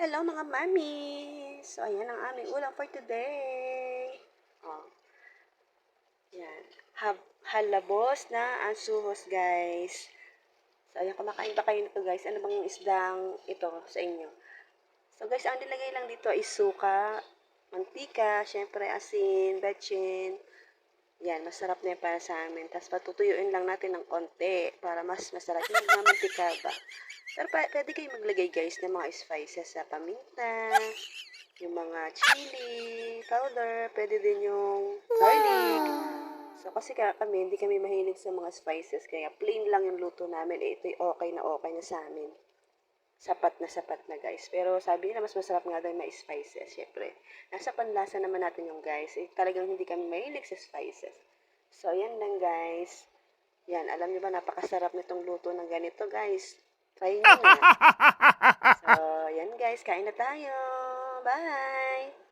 Hello mga mami! So, ayan ang aming ulam for today. Oh. Yan. Hab halabos na ansuhos, guys. So, ayan, kumakain ba kayo nito, guys? Ano bang isdang ito sa inyo? So, guys, ang nilagay lang dito is suka, mantika, syempre asin, betchin. Yan, masarap na yan para sa amin. Tapos patutuyuin lang natin ng konti para mas masarap. Na mantika ba? Pero pa, pwede kayo maglagay guys ng mga spices sa paminta, yung mga chili powder, pwede din yung garlic. So kasi ka, kami, hindi kami mahilig sa mga spices, kaya plain lang yung luto namin. Eh, ito'y okay na okay na sa amin. Sapat na sapat na guys. Pero sabi nila mas masarap nga daw yung may spices, syempre. Nasa panlasa naman natin yung guys. Eh, talagang hindi kami mahilig sa spices. So, yan lang guys. Yan, alam niyo ba, napakasarap nitong luto ng ganito guys. Na. So, yan guys, kain na tayo. Bye!